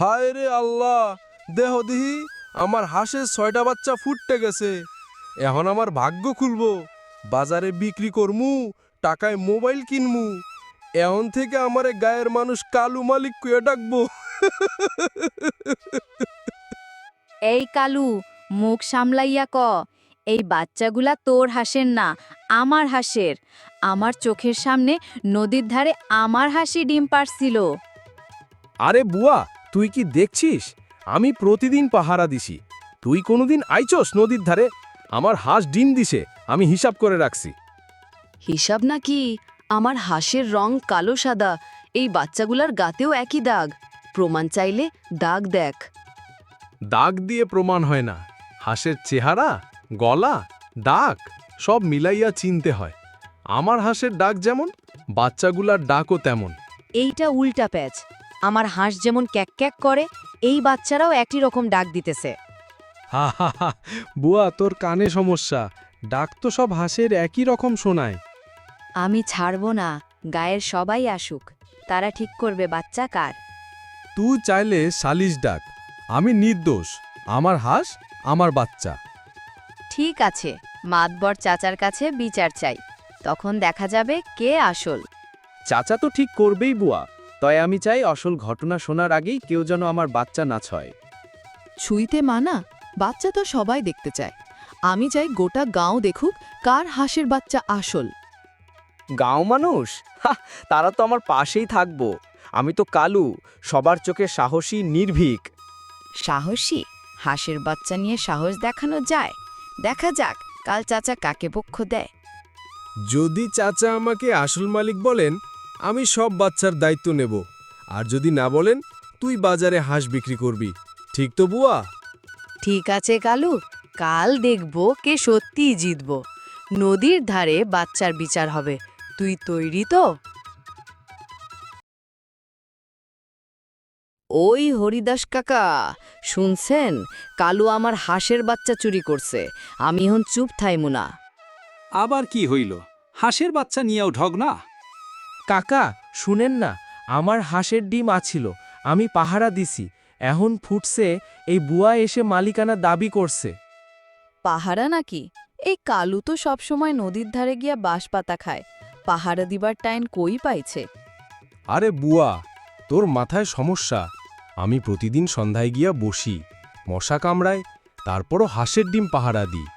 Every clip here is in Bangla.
হায় রে আল্লাহ দেহ দিহি আমার হাঁসের ছয়টা বাচ্চা ফুটতে গেছে। এখন আমার ভাগ্য খুলব। বাজারে বিক্রি করমু টাকায় মোবাইল কিনমু। এখন থেকে আমারে গায়ের মানুষ কালু মালিক কুয়ে ডাকবো। এই কালু মুখ সামলাইয়া ক। এই বাচ্চাগুলা তোর হাসের না আমার হাসের। আমার চোখের সামনে নদীর ধারে আমার হাসি ডিম পারছিল আরে বুয়া তুই কি দেখছিস? আমি প্রতিদিন পাহারা দিছি। তুই কোনোদিন আইচস নদীর ধারে? আমার হাঁস ডিম দিছে আমি হিসাব করে রাখছি। হিসাব নাকি? আমার হাঁসের রং কালো সাদা এই বাচ্চাগুলার গাতেও একই দাগ। প্রমাণ চাইলে দাগ দেখ। দাগ দিয়ে প্রমাণ হয় না। হাঁসের চেহারা গলা ডাক সব মিলাইয়া চিনতে হয়। আমার হাঁসের ডাক যেমন বাচ্চাগুলার ডাকও তেমন। এইটা উল্টা প্যাচ। আমার হাঁস যেমন ক্যাক ক্যাক করে এই বাচ্চারাও একই রকম ডাক দিতেছে। হা হা হা বুয়া তোর কানে সমস্যা। ডাক তো সব হাঁসের একই রকম শোনায়। আমি ছাড়ব না গায়ের সবাই আসুক তারা ঠিক করবে বাচ্চা কার। তুই চাইলে সালিশ ডাক আমি নির্দোষ আমার হাঁস আমার বাচ্চা। ঠিক আছে মাতবর চাচার কাছে বিচার চাই তখন দেখা যাবে কে আসল। চাচা তো ঠিক করবেই বুয়া তাই আমি চাই আসল ঘটনা শোনার আগেই কেউ যেন আমার বাচ্চা না ছয়। ছুঁইতে মানা বাচ্চা তো সবাই দেখতে চায়। আমি চাই গোটা গাঁও দেখুক কার হাঁসের বাচ্চা আসল। গাঁও মানুষ? হা, তারা তো আমার পাশেই থাকব। আমি তো কালু সবার চোখে সাহসী নির্ভীক। সাহসী? হাঁসের বাচ্চা নিয়ে সাহস দেখানো যায়? দেখা যাক কাল চাচা কাকে পক্ষ দেয়। যদি চাচা আমাকে আসল মালিক বলেন আমি সব বাচ্চার দায়িত্ব নেব। আর যদি না বলেন তুই বাজারে হাঁস বিক্রি করবি। ঠিক তো বুয়া? ঠিক আছে কালু কাল দেখব কে সত্যিই জিতব। নদীর ধারে বাচ্চার বিচার হবে। তুই তৈরি তো? ওই হরিদাস কাকা শুনছেন? কালু আমার হাঁসের বাচ্চা চুরি করছে। আমি এখন চুপ থাইমু না। আবার কি হইল? হাঁসের বাচ্চা নিয়েও ঢগ না? কাকা শুনেন না আমার হাঁসের ডিম আছিল আমি পাহারা দিছি এখন ফুটছে এই বুয়া এসে মালিকানা দাবি করছে। পাহারা নাকি? এই কালু তো সবসময় নদীর ধারে গিয়া বাঁশ পাতা খায় পাহারা দিবার টাইম কই পাইছে? আরে বুয়া তোর মাথায় সমস্যা আমি প্রতিদিন সন্ধ্যায় গিয়া বসি মশা কামড়ায় তারপরও হাঁসের ডিম পাহারা দিই।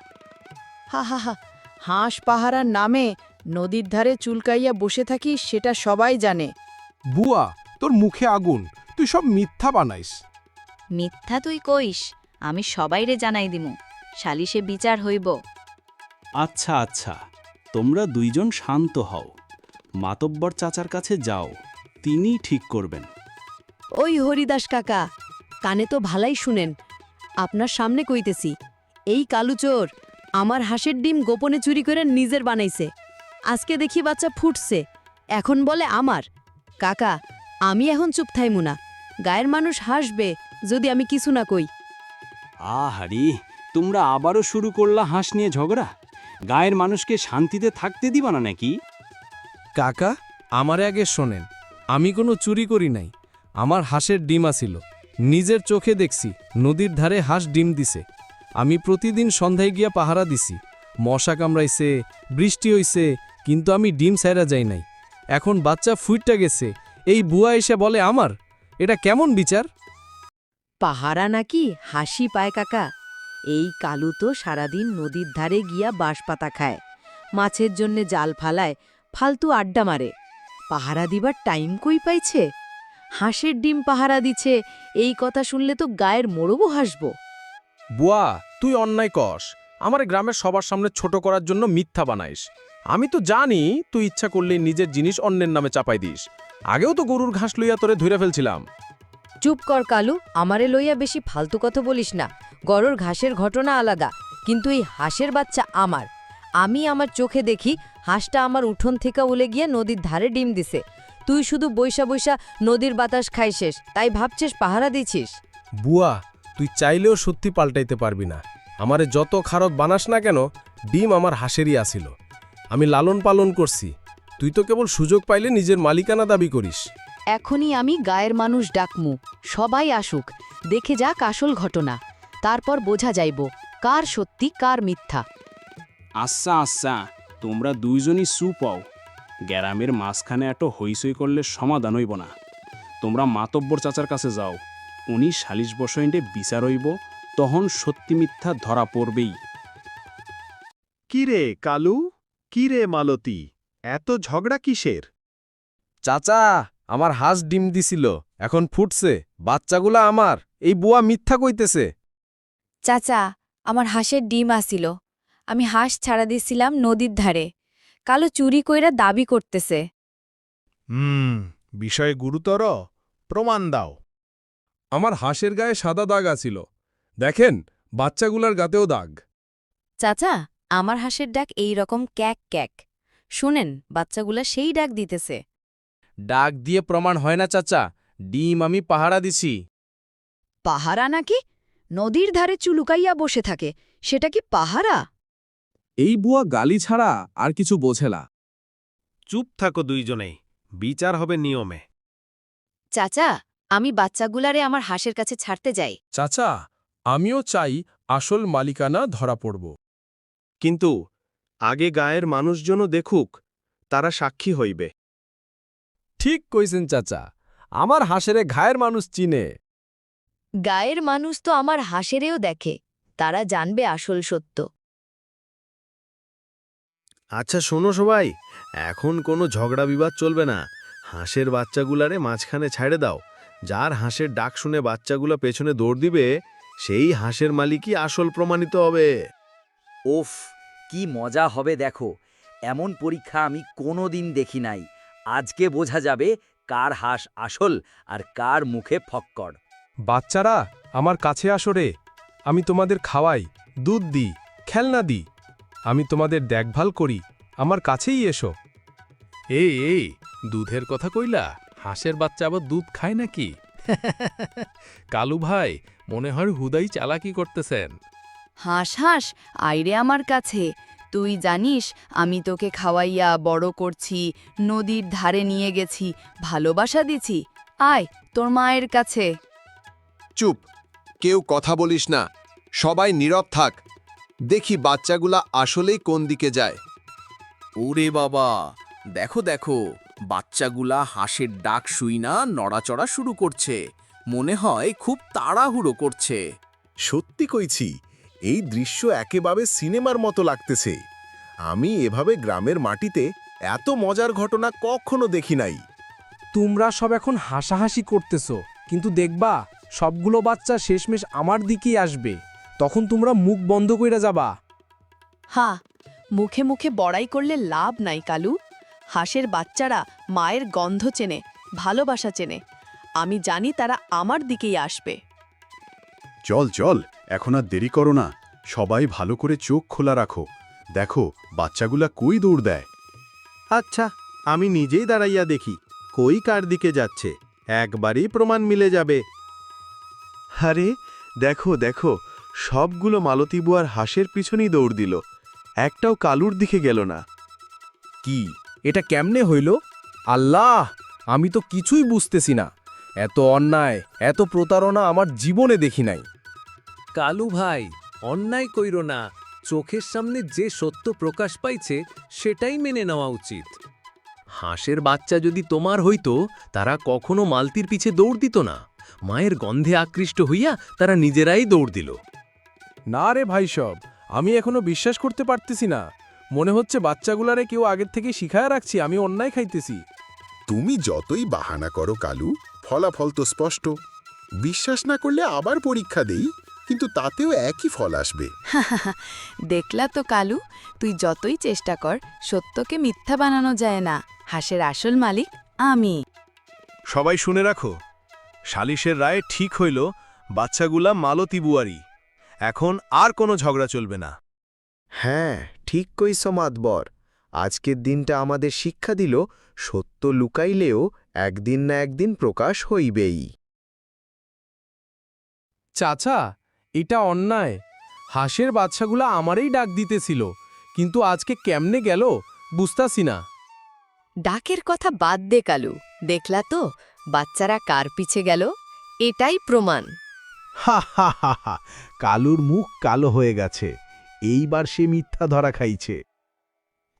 হা হা হা হাঁস পাহারার নামে নদীর ধারে চুলকাইয়া বসে থাকি সেটা সবাই জানে। বুয়া তোর মুখে আগুন। তুই সব মিথ্যা বানাইস। মিথ্যা তুই কইস আমি সবাইরে জানাই দিমু। সালিশে বিচার হইব। আচ্ছা আচ্ছা তোমরা দুইজন শান্ত হও। মাতব্বর চাচার কাছে যাও তিনিই ঠিক করবেন। ওই হরিদাস কাকা কানে তো ভালাই শুনেন। আপনার সামনে কইতেছি এই কালুচোর আমার হাঁসের ডিম গোপনে চুরি করে নিজের বানাইছে। আজকে দেখি বাচ্চা ফুটছে। এখন বলে আমার। কাকা আমি এখন চুপ থাইমু না। গায়ের মানুষ হাসবে যদি আমি কিছু না কই। আহারি তোমরা আবারও শুরু করলা হাঁস নিয়ে ঝগড়া? গায়ের মানুষকে শান্তিতে থাকতে দিবা না নাকি? কাকা আমারে আগে শোনেন। আমি কোনো চুরি করি নাই। আমার হাঁসের ডিম আসিল নিজের চোখে দেখছি নদীর ধারে হাঁস ডিম দিছে। আমি প্রতিদিন সন্ধ্যায় গিয়া পাহারা দিছি। মশা কামড়াইছে বৃষ্টি হইছে কিন্তু আমি ডিম সাইরা যাই নাই। এখন বাচ্চা ফুইটটা গেছে এই বুয়া এসে বলে আমার এটা কেমন বিচার? পাহারা নাকি হাসি পায় কাকা। এই কালু তো সারাদিন নদীর ধারে গিয়া বাঁশ পাতা খায় মাছের জন্যে জাল ফালায় ফালতু আড্ডা মারে। পাহারা দিবার টাইম কই পাইছে? হাঁসের ডিম পাহারা দিছে এই কথা শুনলে তো গায়ের মোড়বও হাসব। বুয়া তুই অন্যায় কস আমার গ্রামের সবার সামনে ছোট করার জন্য মিথ্যা বানাইস। আমি তো জানি তুই ইচ্ছা করলে নিজের জিনিস অন্যের নামে চাপাই দিস। আগেও তো গরুর ঘাস লইয়া তোরে ধরে ফেলছিলাম। চুপ কর কালু আমারে লইয়া বেশি ফালতু কথা বলিস না। গরুর ঘাসের ঘটনা আলাদা কিন্তু এই হাঁসের বাচ্চা আমার। আমি আমার চোখে দেখি হাঁসটা আমার উঠোন থেকে উলে গিয়ে নদীর ধারে ডিম দিছে। তুই শুধু বৈশা বৈশা নদীর বাতাস খাই শেষ তাই ভাবছিস পাহারা দিছিস বুয়া তুই চাইলেও সত্যি পাল্টাইতে পারবি না। আমারে যত খারত বানাস না কেন ডিম আমার হাঁসেরই আসিল আমি লালন পালন করছি। তুই তো কেবল সুযোগ পাইলে নিজের মালিকানা দাবি করিস। এখনই আমি গায়ের মানুষ ডাকমু। সবাই আসুক। দেখে যাক আসল ঘটনা। তারপর বোঝা যাইব কার সত্যি কার মিথ্যা। আচ্ছা আচ্ছা তোমরা দুইজনই সুপাও গ্যারামের মাঝখানে এত হইসই করলে সমাধান হইব না। তোমরা মাতব্বর চাচার কাছে যাও। উনি সালিশ বসইন্ডে বিচার হইব তখন সত্যি মিথ্যা ধরা পড়বেই। কিরে কালু? কিরে মালতী? এত ঝগড়া কিসের? চাচা আমার হাঁস ডিম দিছিল এখন ফুটছে বাচ্চাগুলা আমার এই বুয়া মিথ্যা কইতেছে। চাচা আমার হাঁসের ডিম আসিল। আমি হাঁস ছাড়া দিছিলাম নদীর ধারে। কালো চুরি কইরা দাবি করতেছে। হুম বিষয় গুরুতর প্রমাণ দাও। আমার হাঁসের গায়ে সাদা দাগ আছিল দেখেন বাচ্চাগুলার গাতেও দাগ। চাচা আমার হাঁসের ডাক এই রকম ক্যাক ক্যাক। শুনেন বাচ্চাগুলা সেই ডাক দিতেছে। ডাক দিয়ে প্রমাণ হয় না চাচা। ডিম আমি পাহারা দিছি। পাহারা নাকি? নদীর ধারে চুলুকাইয়া বসে থাকে। সেটা কি পাহারা? এই বুয়া গালি ছাড়া আর কিছু বোঝেলা চুপ থাকো দুইজনেই। বিচার হবে নিয়মে। চাচা আমি বাচ্চাগুলারে আমার হাঁসের কাছে ছাড়তে যাই। চাচা আমিও চাই আসল মালিকানা ধরা পড়ব। কিন্তু আগে গায়ের মানুষজনও দেখুক তারা সাক্ষী হইবে। ঠিক কইছেন চাচা আমার হাঁসেরে ঘায়ের মানুষ চিনে। গায়ের মানুষ তো আমার হাঁসেরেও দেখে তারা জানবে আসল সত্য। আচ্ছা শোনো সবাই এখন কোনো ঝগড়া বিবাদ চলবে না। হাঁসের বাচ্চাগুলারে মাঝখানে ছাড়ে দাও। যার হাঁসের ডাক শুনে বাচ্চাগুলা পেছনে দৌড় দিবে সেই হাঁসের মালিকই আসল প্রমাণিত হবে। ওফ কি মজা হবে দেখো। এমন পরীক্ষা আমি কোনো দিন দেখি নাই। আজকে বোঝা যাবে কার হাঁস আসল আর কার মুখে ফক্কর। বাচ্চারা আমার কাছে আসো রে। আমি তোমাদের খাওয়াই দুধ দিই খেলনা দিই। আমি তোমাদের দেখভাল করি আমার কাছেই এসো। এই এই দুধের কথা কইলা হাঁসের বাচ্চা আবার দুধ খায় নাকি? কালু ভাই মনে হয় হুদাই চালাকি করতেছেন। হাঁস হাঁস আইরে আমার কাছে। তুই জানিস আমি তোকে খাওয়াইয়া বড় করছি নদীর ধারে নিয়ে গেছি ভালোবাসা দিছি। আয় তোর মায়ের কাছে। চুপ কেউ কথা বলিস না সবাই নীরব থাক। দেখি বাচ্চাগুলা আসলেই কোন দিকে যায়। ওরে বাবা দেখো দেখো বাচ্চাগুলা হাঁসের ডাক শুই না নড়াচড়া শুরু করছে। মনে হয় খুব তাড়াহুড়ো করছে। সত্যি কইছি এই দৃশ্য একেবারে সিনেমার মতো লাগতেছে। আমি এভাবে গ্রামের মাটিতে এত মজার ঘটনা কখনো দেখি নাই। তোমরা সব এখন হাসাহাসি করতেছ কিন্তু দেখবা সবগুলো বাচ্চা শেষমেশ আমার দিকেই আসবে। তখন তোমরা মুখ বন্ধ কইরা যাবা। হা মুখে মুখে বড়াই করলে লাভ নাই কালু। হাঁসের বাচ্চারা মায়ের গন্ধ চেনে ভালোবাসা চেনে। আমি জানি তারা আমার দিকেই আসবে। চল চল এখন আর দেরি করো না সবাই ভালো করে চোখ খোলা রাখো। দেখো বাচ্চাগুলা কই দৌড় দেয়? আচ্ছা আমি নিজেই দাঁড়াইয়া দেখি কই কার দিকে যাচ্ছে। একবারই প্রমাণ মিলে যাবে। আরে দেখো দেখো সবগুলো মালতী বুয়ার হাঁসের পিছনেই দৌড় দিল। একটাও কালুর দিকে গেল না। কি এটা কেমনে হইল? আল্লাহ আমি তো কিছুই বুঝতেছি না। এত অন্যায় এত প্রতারণা আমার জীবনে দেখি নাই। কালু ভাই অন্যায় কইর না। চোখের সামনে যে সত্য প্রকাশ পাইছে সেটাই মেনে নেওয়া উচিত। হাঁসের বাচ্চা যদি তোমার হইতো তারা কখনো মালতির পিছে দৌড় দিত না। মায়ের গন্ধে আকৃষ্ট হইয়া তারা নিজেরাই দৌড় দিল। না রে ভাই সব আমি এখনও বিশ্বাস করতে পারতেছি না। মনে হচ্ছে বাচ্চাগুলারে কেউ আগের থেকে শিখায় রাখছি আমি অন্যায় খাইতেছি। তুমি যতই বাহানা করো কালু ফলাফল তো স্পষ্ট। বিশ্বাস না করলে আবার পরীক্ষা দেই। কিন্তু তাতেও একই ফল আসবে। দেখলা তো কালু তুই যতই চেষ্টা কর সত্যকে মিথ্যা বানানো যায় না। হাঁসের আসল মালিক আমি। সবাই শুনে রাখো সালিশের রায়ে ঠিক হইল বাচ্চাগুলা মালতী বুয়ারি। এখন আর কোনো ঝগড়া চলবে না। হ্যাঁ ঠিক কইস মাতবর। আজকের দিনটা আমাদের শিক্ষা দিল সত্য লুকাইলেও একদিন না একদিন প্রকাশ হইবেই। চাচা এটা অন্যায়। হাঁসের বাচ্চাগুলা আমারই ডাক দিতেছিল কিন্তু আজকে কেমনে গেল বুঝতাছি না। ডাকের কথা বাদ দে কালু দেখলা তো বাচ্চারা কার পিছে গেল? এটাই প্রমাণ। হা হা হা হা কালুর মুখ কালো হয়ে গেছে এইবার সে মিথ্যা ধরা খাইছে।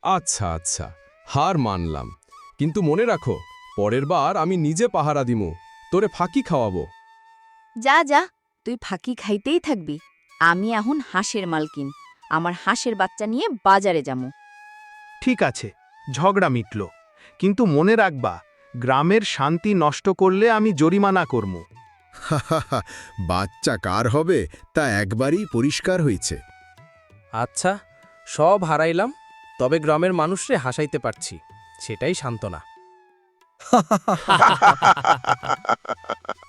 আচ্ছা আচ্ছা হার মানলাম কিন্তু মনে রাখো পরের বার আমি নিজে পাহারা দিমু তোরে ফাঁকি খাওয়াবো। যা যা তুই ফাঁকি খাইতেই থাকবি। আমি এখন হাঁসের মালকিন। আমার হাঁসের বাচ্চা নিয়ে বাজারে যামু। ঠিক আছে ঝগড়া মিটল। কিন্তু মনে রাখবা গ্রামের শান্তি নষ্ট করলে আমি জরিমানা করব বাচ্চা কার হবে তা একবারই পরিষ্কার হয়েছে। আচ্ছা সব হারাইলাম তবে গ্রামের মানুষরে হাসাইতে পারছি সেটাই সান্ত্বনা।